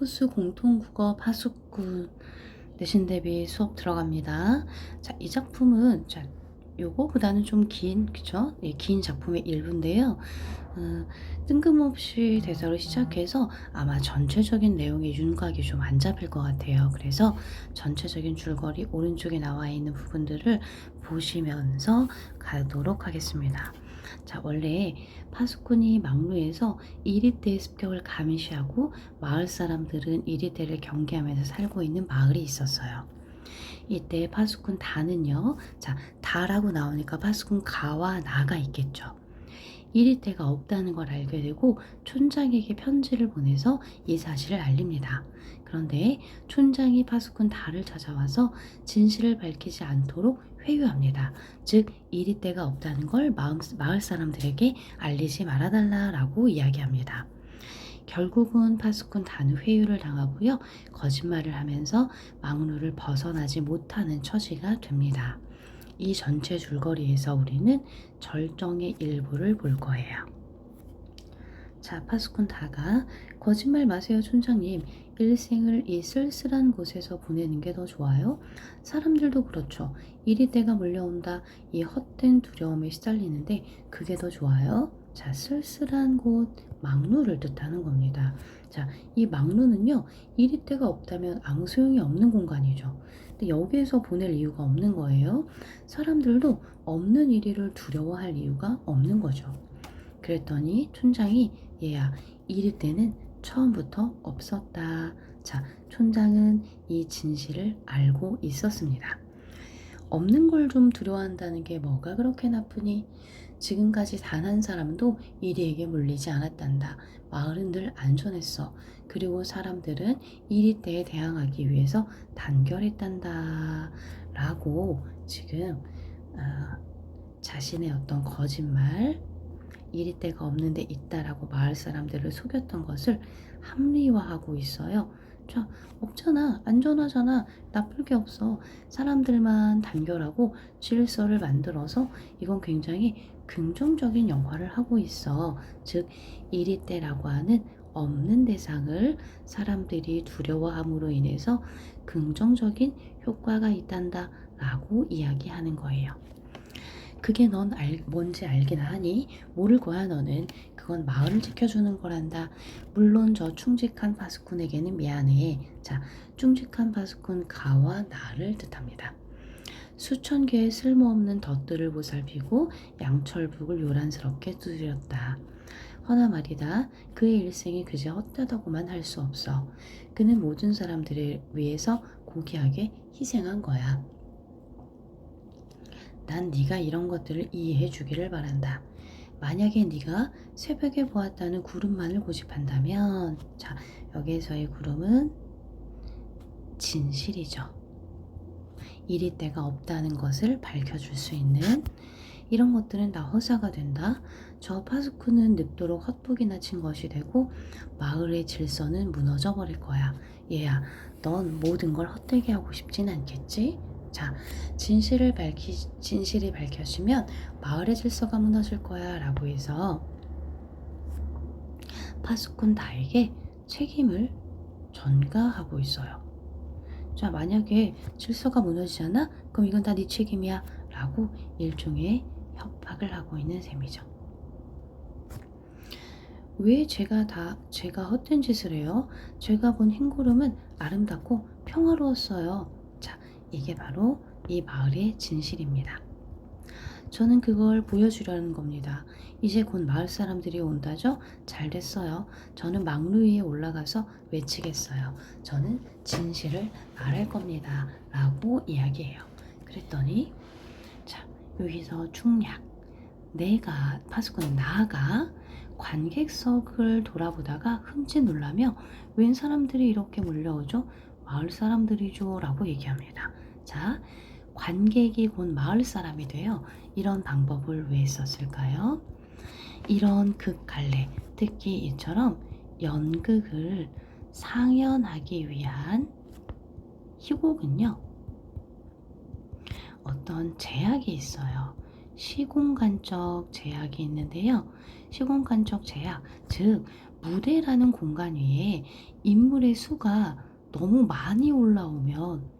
셀프스 공통국어 파수꾼 내신 대비 수업 들어갑니다. 자, 이 작품은 자, 요거보다는 좀 긴, 그쵸? 예, 긴 작품의 일부인데요. 어, 뜬금없이 대사로 시작해서 아마 전체적인 내용의 윤곽이 좀 안 잡힐 것 같아요. 그래서 전체적인 줄거리 오른쪽에 나와 있는 부분들을 보시면서 가도록 하겠습니다. 자, 원래 파수꾼이 막루에서 이리떼의 습격을 감시하고 마을 사람들은 이리떼를 경계하면서 살고 있는 마을이 있었어요. 이때 파수꾼 다는요, 자, 다라고 나오니까 파수꾼 가와 나가 있겠죠. 이리떼가 없다는 걸 알게 되고 촌장에게 편지를 보내서 이 사실을 알립니다. 그런데 촌장이 파수꾼 다를 찾아와서 진실을 밝히지 않도록 회유합니다. 즉 이리떼가 없다는 걸 마을 사람들에게 알리지 말아달라라고 이야기합니다. 결국은 파수꾼 다는 회유를 당하고요. 거짓말을 하면서 망루를 벗어나지 못하는 처지가 됩니다. 이 전체 줄거리에서 우리는 절정의 일부를 볼 거예요. 자, 파수꾼 다가 거짓말 마세요, 촌장님. 일생을 이 쓸쓸한 곳에서 보내는 게 더 좋아요. 사람들도 그렇죠. 이리 때가 몰려온다. 이 헛된 두려움에 시달리는데 그게 더 좋아요. 자, 쓸쓸한 곳, 망루를 뜻하는 겁니다. 자, 이 망루는요, 이리 때가 없다면 아무 소용이 없는 공간이죠. 근데 여기에서 보낼 이유가 없는 거예요. 사람들도 없는 이리를 두려워할 이유가 없는 거죠. 그랬더니 촌장이 얘야, 이리 때는 처음부터 없었다. 자, 촌장은 이 진실을 알고 있었습니다. 없는 걸 좀 두려워한다는 게 뭐가 그렇게 나쁘니? 지금까지 단 한 사람도 이리에게 물리지 않았단다. 마을은 늘 안전했어. 그리고 사람들은 이리 때에 대항하기 위해서 단결했단다. 라고 지금 어, 자신의 어떤 거짓말, 이리 때가 없는데 있다라고 마을 사람들을 속였던 것을 합리화하고 있어요. 자, 없잖아. 안전하잖아. 나쁠 게 없어. 사람들만 단결하고 질서를 만들어서 이건 굉장히 긍정적인 영화를 하고 있어. 즉, 이리 때라고 하는 없는 대상을 사람들이 두려워함으로 인해서 긍정적인 효과가 있단다 라고 이야기하는 거예요. 그게 넌 알, 뭔지 알긴 하니 모를 거야 너는. 그건 마을을 지켜주는 거란다. 물론 저 충직한 파수꾼에게는 미안해. 자 충직한 파수꾼 가와 나를 뜻합니다. 수천 개의 쓸모없는 덫들을 보살피고 양철북을 요란스럽게 두드렸다. 허나 말이다. 그의 일생이 그저 헛되다고만 할 수 없어. 그는 모든 사람들을 위해서 고귀하게 희생한 거야 난 네가 이런 것들을 이해해 주기를 바란다. 만약에 네가 새벽에 보았다는 구름만을 고집한다면 자 여기에서의 구름은 진실이죠. 이리 때가 없다는 것을 밝혀줄 수 있는 이런 것들은 다 허사가 된다. 저 파스쿠는 늙도록 헛복이나 친 것이 되고 마을의 질서는 무너져 버릴 거야. 얘야, 넌 모든 걸 헛되게 하고 싶진 않겠지? 자, 진실을 밝히 진실이 밝혀지면 마을의 질서가 무너질 거야 라고 해서 파수꾼 다에게 책임을 전가하고 있어요. 자, 만약에 질서가 무너지잖아? 그럼 이건 다 네 책임이야. 라고 일종의 협박을 하고 있는 셈이죠. 왜 제가 다, 제가 헛된 짓을 해요? 제가 본 흰구름은 아름답고 평화로웠어요. 이게 바로 이 마을의 진실입니다. 저는 그걸 보여주려는 겁니다. 이제 곧 마을 사람들이 온다죠? 잘 됐어요. 저는 막루 위에 올라가서 외치겠어요. 저는 진실을 말할 겁니다. 라고 이야기해요. 그랬더니, 자, 여기서 충략. 내가, 파수꾼 나가 관객석을 돌아보다가 흠칫 놀라며 웬 사람들이 이렇게 몰려오죠? 마을 사람들이죠. 라고 얘기합니다. 자, 관객이 곧 마을 사람이 되어 이런 방법을 왜 썼을까요? 이런 극갈래, 특히 이처럼 연극을 상연하기 위한 희곡은요, 어떤 제약이 있어요. 시공간적 제약이 있는데요. 시공간적 제약, 즉, 무대라는 공간 위에 인물의 수가 너무 많이 올라오면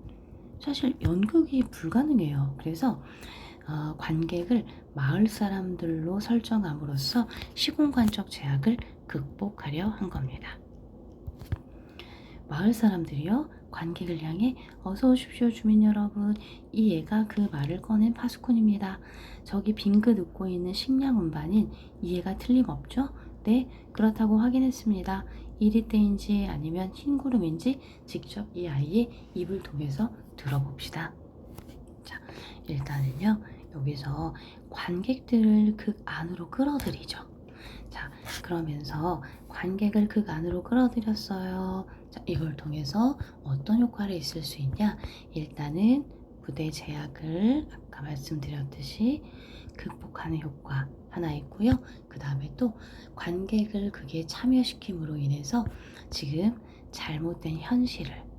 사실 연극이 불가능해요. 그래서 어, 관객을 마을 사람들로 설정함으로써 시공간적 제약을 극복하려 한 겁니다. 마을 사람들이요 관객을 향해 어서 오십시오 주민 여러분 이 애가 그 말을 꺼낸 파수꾼입니다. 저기 빙긋 웃고 있는 식량 운반인 이 애가 틀림없죠? 네 그렇다고 확인했습니다. 이리떼인지 아니면 흰구름인지 직접 이 아이의 입을 통해서 들어봅시다. 자 일단은요 여기서 관객들을 극 안으로 끌어들이죠. 자 그러면서 관객을 극 안으로 끌어들였어요. 자, 이걸 통해서 어떤 효과를 있을 수 있냐? 일단은 무대 제약을 아까 말씀드렸듯이 극복하는 효과 하나 있고요. 그 다음에 또 관객을 그게 참여시킴으로 인해서 지금 잘못된 현실을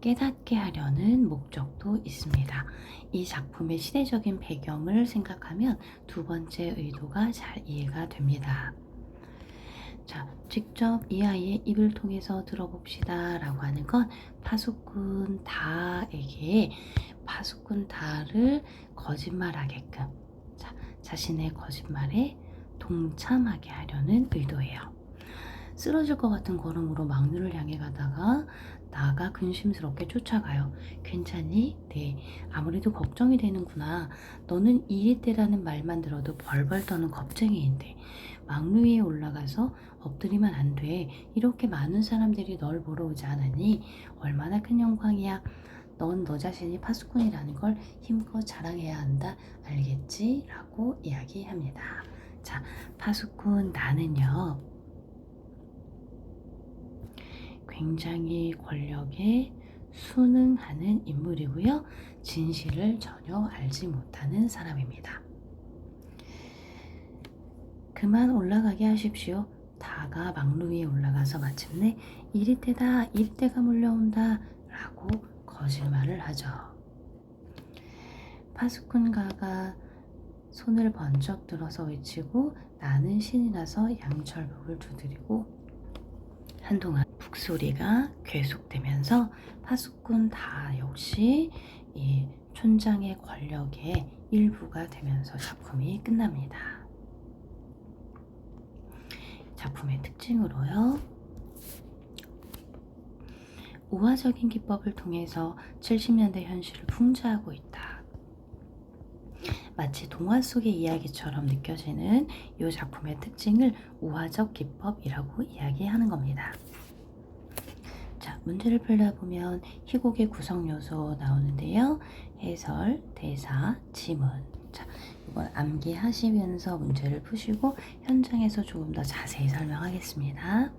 깨닫게 하려는 목적도 있습니다. 이 작품의 시대적인 배경을 생각하면 두 번째 의도가 잘 이해가 됩니다. 자, 직접 이 아이의 입을 통해서 들어봅시다 라고 하는 건 파수꾼 다에게 파수꾼 다를 거짓말하게끔 자, 자신의 거짓말에 동참하게 하려는 의도예요. 쓰러질 것 같은 걸음으로 막루를 향해 가다가 나가 근심스럽게 쫓아가요. 괜찮니? 네. 아무래도 걱정이 되는구나. 너는 이리때라는 말만 들어도 벌벌 떠는 겁쟁이인데 막루 위에 올라가서 엎드리면 안 돼. 이렇게 많은 사람들이 널 보러 오지 않았니? 얼마나 큰 영광이야. 넌 너 자신이 파수꾼이라는 걸 힘껏 자랑해야 한다. 알겠지? 라고 이야기합니다. 자, 파수꾼 나는요. 굉장히 권력에 순응하는 인물이고요. 진실을 전혀 알지 못하는 사람입니다. 그만 올라가게 하십시오. 다가 막루 위에 올라가서 마침내 이리때다, 이리때가 몰려온다 라고 거짓말을 하죠. 파수꾼가가 손을 번쩍 들어서 외치고 나는 신이라서 양철복을 두드리고 한동안 북소리가 계속되면서 파수꾼 다 역시 이 촌장의 권력의 일부가 되면서 작품이 끝납니다. 작품의 특징으로요. 우화적인 기법을 통해서 70년대 현실을 풍자하고 있다. 마치 동화 속의 이야기처럼 느껴지는 이 작품의 특징을 우화적 기법이라고 이야기하는 겁니다. 자, 문제를 풀다 보면 희곡의 구성 요소 나오는데요. 해설, 대사, 지문. 자, 이건 암기하시면서 문제를 푸시고 현장에서 조금 더 자세히 설명하겠습니다.